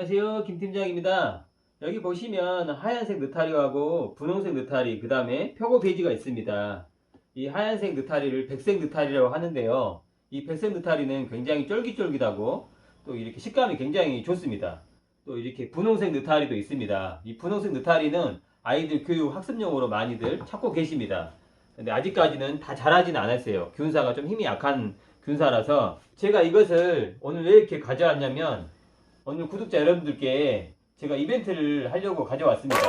안녕하세요. 김팀장입니다. 여기 보시면 하얀색 느타리하고 분홍색 느타리 그 다음에 표고 베이지가 있습니다. 이 하얀색 느타리를 백색 느타리라고 하는데요. 이 백색 느타리는 굉장히 쫄깃쫄깃하고 또 이렇게 식감이 굉장히 좋습니다. 또 이렇게 분홍색 느타리도 있습니다. 이 분홍색 느타리는 아이들 교육 학습용으로 많이들 찾고 계십니다. 근데 아직까지는 다 자라지는 않았어요. 균사가 좀 힘이 약한 균사라서 제가 이것을 오늘 왜 이렇게 가져왔냐면 오늘 구독자 여러분들께 제가 이벤트를 하려고 가져왔습니다.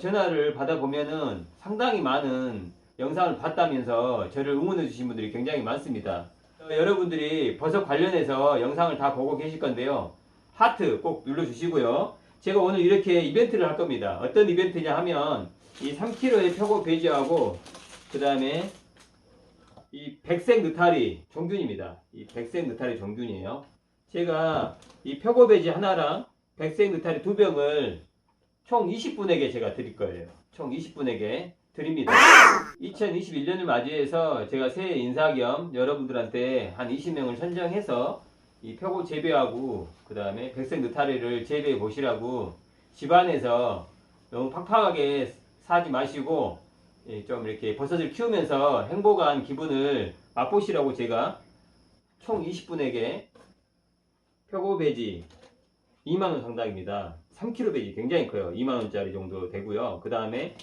전화를 받아보면은 상당히 많은 영상을 봤다면서 저를 응원해 주신 분들이 굉장히 많습니다. 어, 여러분들이 버섯 관련해서 영상을 다 보고 계실 건데요. 하트 꼭 눌러주시고요. 제가 오늘 이렇게 이벤트를 할 겁니다. 어떤 이벤트냐 하면 이 3kg의 표고 배지하고 그 다음에 이 백색 느타리 종균입니다. 이 백색 느타리 종균이에요. 제가 이 표고 배지 하나랑 백색 느타리 두 병을 총 20분에게 제가 드릴 거예요. 총 20분에게 드립니다. 2021년을 맞이해서 제가 새해 인사 겸 여러분들한테 한 20명을 선정해서 이 표고 재배하고 그 다음에 백색 느타리를 재배해 보시라고 집안에서 너무 팍팍하게 사지 마시고 예, 좀 이렇게 버섯을 키우면서 행복한 기분을 맛보시라고 제가 총 20분에게 표고 배지 2만원 상당입니다. 3kg 배지 굉장히 커요. 2만원짜리 정도 되고요. 그 다음에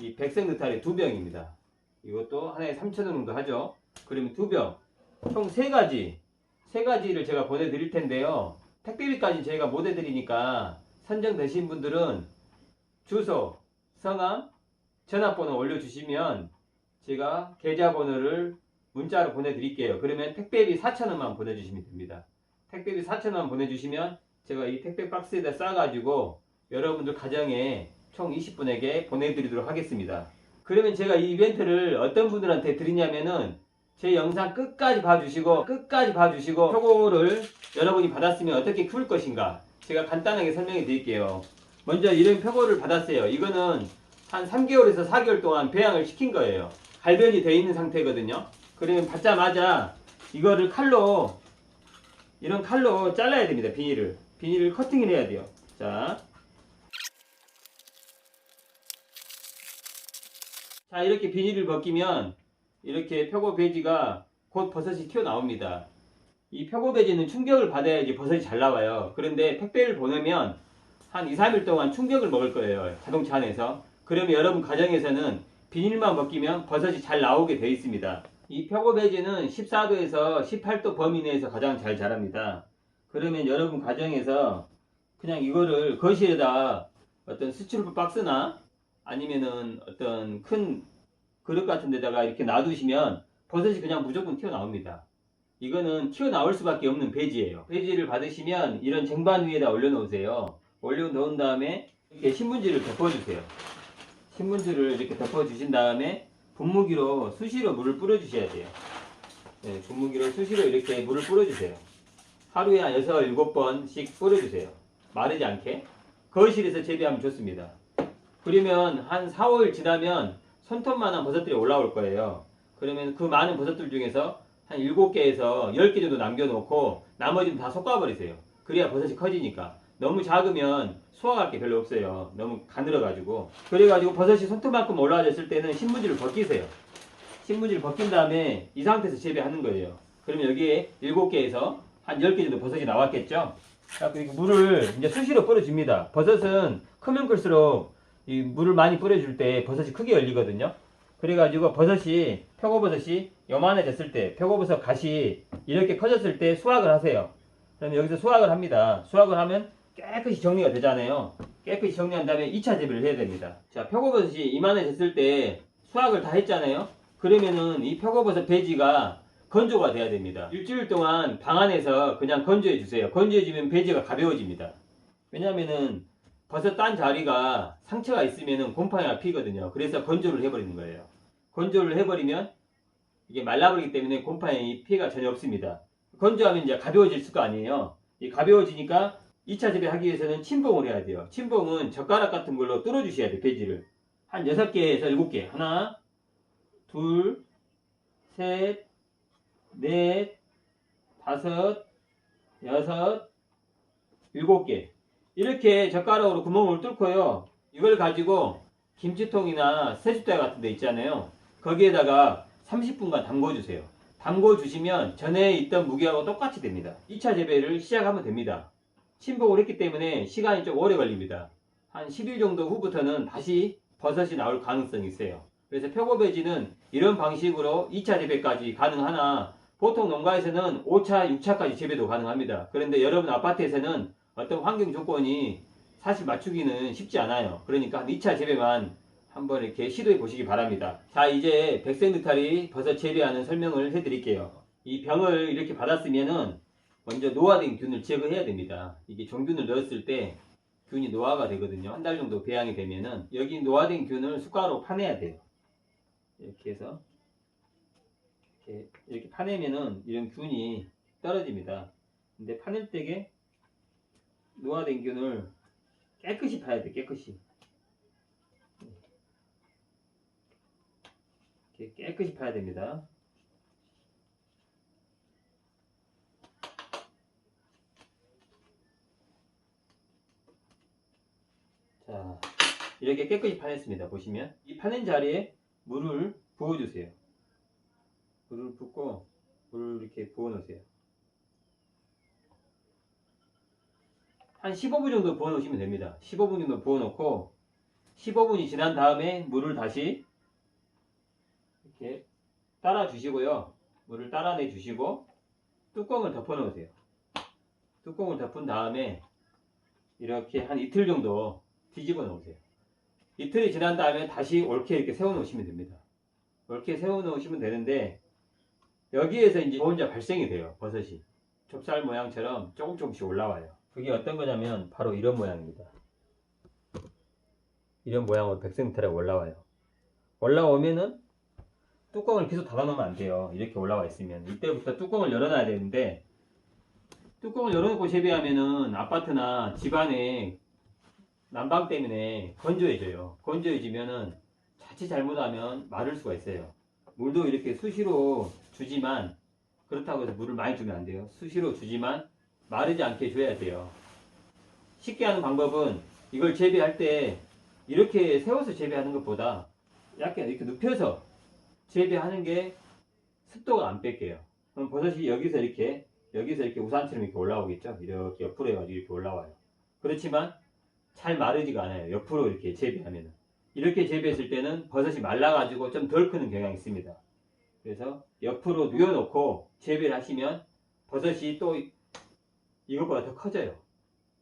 이 백색 느타리 두 병입니다. 이것도 하나에 3,000원 정도 하죠. 그러면 두 병. 총 세 가지. 세 가지를 제가 보내드릴 텐데요. 택배비까지 저희가 못 해드리니까 선정되신 분들은 주소, 성함, 전화번호 올려주시면 제가 계좌번호를 문자로 보내드릴게요. 그러면 택배비 4,000원만 보내주시면 됩니다. 택배비 4,000원 보내주시면 제가 이 택배 박스에다 싸가지고 여러분들 가정에 총 20분에게 보내드리도록 하겠습니다. 그러면 제가 이 이벤트를 어떤 분들한테 드리냐면은 제 영상 끝까지 봐주시고 끝까지 봐주시고 표고를 여러분이 받았으면 어떻게 키울 것인가 제가 간단하게 설명해 드릴게요. 먼저 이런 표고를 받았어요. 이거는 한 3개월에서 4개월 동안 배양을 시킨 거예요. 갈변이 되어 있는 상태거든요. 그러면 받자마자 이거를 칼로 이런 칼로 잘라야 됩니다. 비닐을. 비닐을 커팅을 해야 돼요. 자. 자, 이렇게 비닐을 벗기면 이렇게 표고 배지가 곧 버섯이 튀어나옵니다. 이 표고 배지는 충격을 받아야지 버섯이 잘 나와요. 그런데 택배를 보내면 한 2, 3일 동안 충격을 먹을 거예요. 자동차 안에서. 그러면 여러분 가정에서는 비닐만 벗기면 버섯이 잘 나오게 되어 있습니다. 이 표고 배지는 14도에서 18도 범위 내에서 가장 잘 자랍니다. 그러면 여러분 가정에서 그냥 이거를 거실에다 어떤 스티로폼 박스나 아니면은 어떤 큰 그릇 같은 데다가 이렇게 놔두시면 버섯이 그냥 무조건 튀어나옵니다. 이거는 튀어나올 수밖에 없는 배지예요. 배지를 받으시면 이런 쟁반 위에다 올려놓으세요. 올려놓은 다음에 이렇게 신문지를 덮어주세요. 신문지를 이렇게 덮어주신 다음에 분무기로 수시로 물을 뿌려주셔야 돼요. 네, 분무기로 수시로 이렇게 물을 뿌려주세요. 하루에 한 6, 7번씩 뿌려주세요. 마르지 않게. 거실에서 재배하면 좋습니다. 그러면 한 4, 5일 지나면 손톱만한 버섯들이 올라올 거예요. 그러면 그 많은 버섯들 중에서 한 7개에서 10개 정도 남겨놓고 나머지는 다 솎아버리세요. 그래야 버섯이 커지니까. 너무 작으면 수확할 게 별로 없어요. 너무 가늘어가지고. 그래가지고 버섯이 손톱만큼 올라와졌을 때는 신문지를 벗기세요. 신문지를 벗긴 다음에 이 상태에서 재배하는 거예요. 그러면 여기에 7개에서 한 10개 정도 버섯이 나왔겠죠? 자, 그리고 물을 이제 수시로 뿌려줍니다. 버섯은 크면 클수록 이 물을 많이 뿌려줄 때 버섯이 크게 열리거든요. 그래가지고 버섯이, 표고버섯이 요만해졌을 때, 표고버섯 갓이 이렇게 커졌을 때 수확을 하세요. 그럼 여기서 수확을 합니다. 수확을 하면 깨끗이 정리가 되잖아요. 깨끗이 정리한 다음에 2차 재배를 해야 됩니다. 자, 표고버섯이 이만해 졌을 때 수확을 다 했잖아요. 그러면은 이 표고버섯 배지가 건조가 돼야 됩니다. 일주일 동안 방 안에서 그냥 건조해 주세요. 건조해 주면 배지가 가벼워집니다. 왜냐면은 버섯 딴 자리가 상처가 있으면은 곰팡이가 피거든요. 그래서 건조를 해버리는 거예요. 건조를 해버리면 이게 말라버리기 때문에 곰팡이 피해가 전혀 없습니다. 건조하면 이제 가벼워질 수가 아니에요. 이 가벼워지니까 2차 재배 하기 위해서는 침봉을 해야 돼요. 침봉은 젓가락 같은 걸로 뚫어주셔야 돼요. 배지를. 한 6개에서 7개. 하나, 둘, 셋, 넷, 다섯, 여섯, 7개. 이렇게 젓가락으로 구멍을 뚫고요. 이걸 가지고 김치통이나 세숫대 같은 데 있잖아요. 거기에다가 30분간 담궈주세요. 담궈주시면 전에 있던 무게하고 똑같이 됩니다. 2차 재배를 시작하면 됩니다. 침복을 했기 때문에 시간이 좀 오래 걸립니다. 한 10일 정도 후부터는 다시 버섯이 나올 가능성이 있어요. 그래서 표고배지는 이런 방식으로 2차 재배까지 가능하나 보통 농가에서는 5차, 6차까지 재배도 가능합니다. 그런데 여러분 아파트에서는 어떤 환경 조건이 사실 맞추기는 쉽지 않아요. 그러니까 한 2차 재배만 한번 이렇게 시도해 보시기 바랍니다. 자, 이제 백색 느타리 버섯 재배하는 설명을 해 드릴게요. 이 병을 이렇게 받았으면은 먼저 노화된 균을 제거해야 됩니다. 이게 종균을 넣었을 때 균이 노화가 되거든요. 한 달 정도 배양이 되면은 여기 노화된 균을 숟가락으로 파내야 돼요. 이렇게 해서 이렇게, 이렇게 파내면은 이런 균이 떨어집니다. 근데 파낼 때게 노화된 균을 깨끗이 파야 돼, 깨끗이. 이렇게 깨끗이 파야 됩니다. 자, 이렇게 깨끗이 파냈습니다. 보시면 이 파낸 자리에 물을 부어주세요. 물을 붓고 물을 이렇게 부어 놓으세요. 한 15분 정도 부어 놓으시면 됩니다. 15분 정도 부어 놓고 15분이 지난 다음에 물을 다시 이렇게 따라 주시고요. 물을 따라내 주시고 뚜껑을 덮어 놓으세요. 뚜껑을 덮은 다음에 이렇게 한 이틀 정도 뒤집어 놓으세요. 이틀이 지난 다음에 다시 옳게 이렇게 세워 놓으시면 됩니다. 옳게 세워 놓으시면 되는데 여기에서 이제 혼자 발생이 돼요. 버섯이. 좁쌀 모양처럼 조금 조금씩 올라와요. 그게 어떤 거냐면 바로 이런 모양입니다. 이런 모양으로 백색미터라고 올라와요. 올라오면은 뚜껑을 계속 닫아놓으면 안 돼요. 이렇게 올라와 있으면 이때부터 뚜껑을 열어놔야 되는데 뚜껑을 열어놓고 재배하면은 아파트나 집안에 난방 때문에 건조해져요. 건조해지면은 자칫 잘못하면 마를 수가 있어요. 물도 이렇게 수시로 주지만 그렇다고 해서 물을 많이 주면 안 돼요. 수시로 주지만 마르지 않게 줘야 돼요. 쉽게 하는 방법은 이걸 재배할 때 이렇게 세워서 재배하는 것보다 약간 이렇게 눕혀서 재배하는 게 습도가 안 뺏겨요. 그럼 버섯이 여기서 이렇게 여기서 이렇게 우산처럼 이렇게 올라오겠죠. 이렇게 옆으로 해가지고 이렇게 올라와요. 그렇지만 잘 마르지가 않아요. 옆으로 이렇게 재배하면 이렇게 재배했을 때는 버섯이 말라가지고 좀 덜 크는 경향이 있습니다. 그래서 옆으로 누워놓고 재배를 하시면 버섯이 또 이것보다 더 커져요.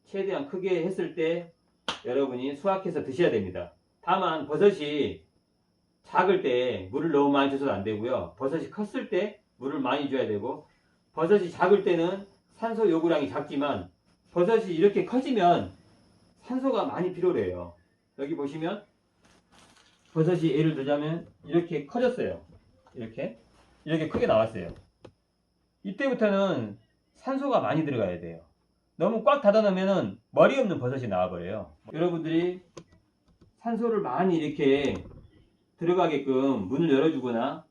최대한 크게 했을 때 여러분이 수확해서 드셔야 됩니다. 다만 버섯이 작을 때 물을 너무 많이 줘서도 안 되고요. 버섯이 컸을 때 물을 많이 줘야 되고 버섯이 작을 때는 산소 요구량이 작지만 버섯이 이렇게 커지면 산소가 많이 필요해요. 여기 보시면 버섯이 예를 들자면 이렇게 커졌어요. 이렇게 이렇게 크게 나왔어요. 이때부터는 산소가 많이 들어가야 돼요. 너무 꽉 닫아 놓으면은 머리 없는 버섯이 나와버려요. 여러분들이 산소를 많이 이렇게 들어가게끔 문을 열어주거나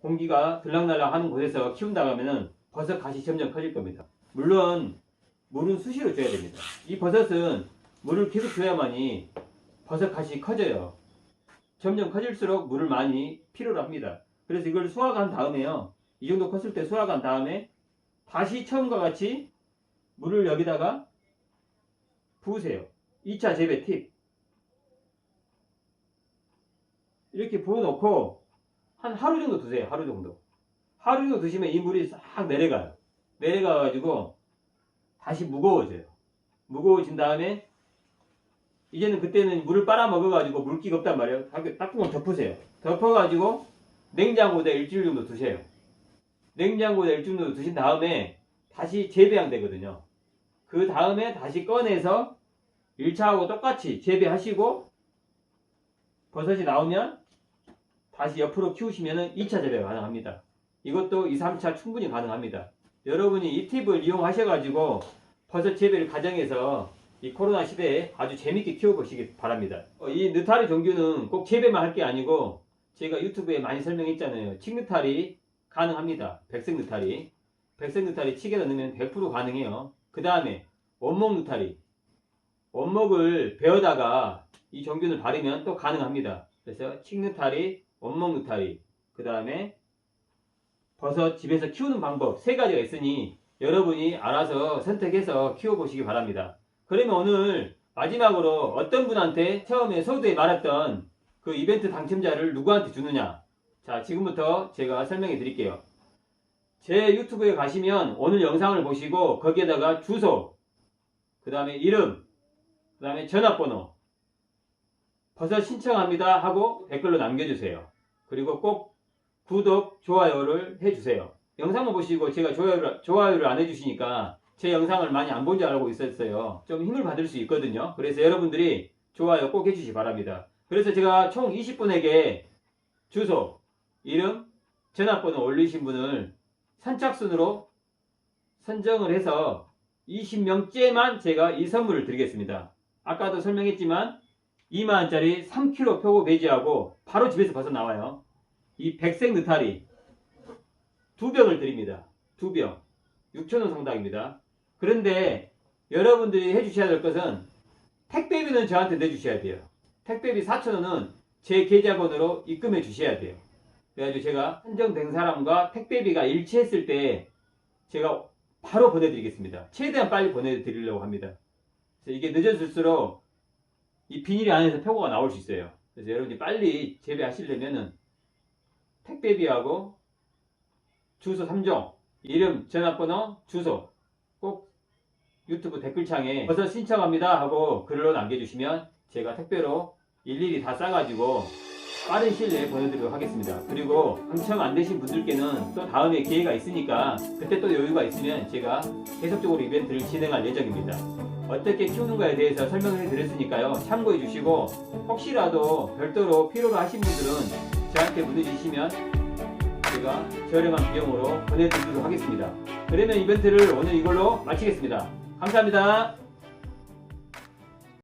공기가 들락날락 하는 곳에서 키운다 하면은 버섯 갓이 점점 커질 겁니다. 물론 물은 수시로 줘야 됩니다. 이 버섯은 물을 계속 줘야만이 버섯 갓이 커져요. 점점 커질수록 물을 많이 필요로 합니다. 그래서 이걸 수확한 다음에요. 이 정도 컸을 때 수확한 다음에 다시 처음과 같이 물을 여기다가 부으세요. 2차 재배 팁. 이렇게 부어놓고 한 하루 정도 두세요. 하루 정도. 하루 정도 두시면 이 물이 싹 내려가요. 내려가가지고 다시 무거워져요. 무거워진 다음에 이제는 그때는 물을 빨아먹어가지고 물기가 없단 말이에요. 딱구멍 덮으세요. 덮어가지고 냉장고에 일주일 정도 두세요. 냉장고에 일주일 정도 두신 다음에 다시 재배하면 되거든요. 그 다음에 다시 꺼내서 1차하고 똑같이 재배하시고 버섯이 나오면 다시 옆으로 키우시면 2차 재배가 가능합니다. 이것도 2, 3차 충분히 가능합니다. 여러분이 이 팁을 이용하셔가지고 버섯 재배를 가정해서 이 코로나 시대에 아주 재밌게 키워보시기 바랍니다. 어, 이 느타리 종류는 꼭 재배만 할 게 아니고 제가 유튜브에 많이 설명했잖아요. 칡느타리 가능합니다. 백색 느타리. 백색 느타리 칡에 넣으면 100% 가능해요. 그 다음에 원목 느타리. 원목을 베어다가 이 정균을 바르면 또 가능합니다. 그래서 칡느타리, 원목 느타리, 그 다음에 버섯 집에서 키우는 방법 세 가지가 있으니 여러분이 알아서 선택해서 키워보시기 바랍니다. 그러면 오늘 마지막으로 어떤 분한테 처음에 서두에 말했던 그 이벤트 당첨자를 누구한테 주느냐? 자, 지금부터 제가 설명해 드릴게요. 제 유튜브에 가시면 오늘 영상을 보시고 거기에다가 주소, 그 다음에 이름, 그 다음에 전화번호, 버섯 신청합니다 하고 댓글로 남겨주세요. 그리고 꼭 구독, 좋아요를 해주세요. 영상만 보시고 제가 좋아요를, 좋아요를 안 해주시니까 제 영상을 많이 안 본 줄 알고 있었어요. 좀 힘을 받을 수 있거든요. 그래서 여러분들이 좋아요 꼭 해주시기 바랍니다. 그래서 제가 총 20분에게 주소, 이름, 전화번호 올리신 분을 선착순으로 선정을 해서 20명째만 제가 이 선물을 드리겠습니다. 아까도 설명했지만 2만원짜리 3kg 표고 배지하고 바로 집에서 벗어 나와요. 이 백색 느타리 두 병을 드립니다. 두 병. 6천원 상당입니다. 그런데 여러분들이 해주셔야 될 것은 택배비는 저한테 내주셔야 돼요. 택배비 4천원은 제 계좌번호로 입금해 주셔야 돼요. 그래가지고 제가 선정된 사람과 택배비가 일치했을 때 제가 바로 보내드리겠습니다. 최대한 빨리 보내드리려고 합니다. 그래서 이게 늦어질수록 이 비닐 안에서 표고가 나올 수 있어요. 그래서 여러분이 빨리 재배하시려면은 택배비하고 주소 3종, 이름, 전화번호, 주소 꼭 유튜브 댓글창에 버섯 신청합니다 하고 글로 남겨주시면 제가 택배로 일일이 다 싸가지고 빠른 시일 내에 보내드리도록 하겠습니다. 그리고 당첨 안 되신 분들께는 또 다음에 기회가 있으니까 그때 또 여유가 있으면 제가 계속적으로 이벤트를 진행할 예정입니다. 어떻게 키우는가에 대해서 설명을 해드렸으니까요. 참고해 주시고 혹시라도 별도로 필요로 하신 분들은 저한테 문의주시면 제가 저렴한 비용으로 보내드리도록 하겠습니다. 그러면 이벤트를 오늘 이걸로 마치겠습니다. 감사합니다.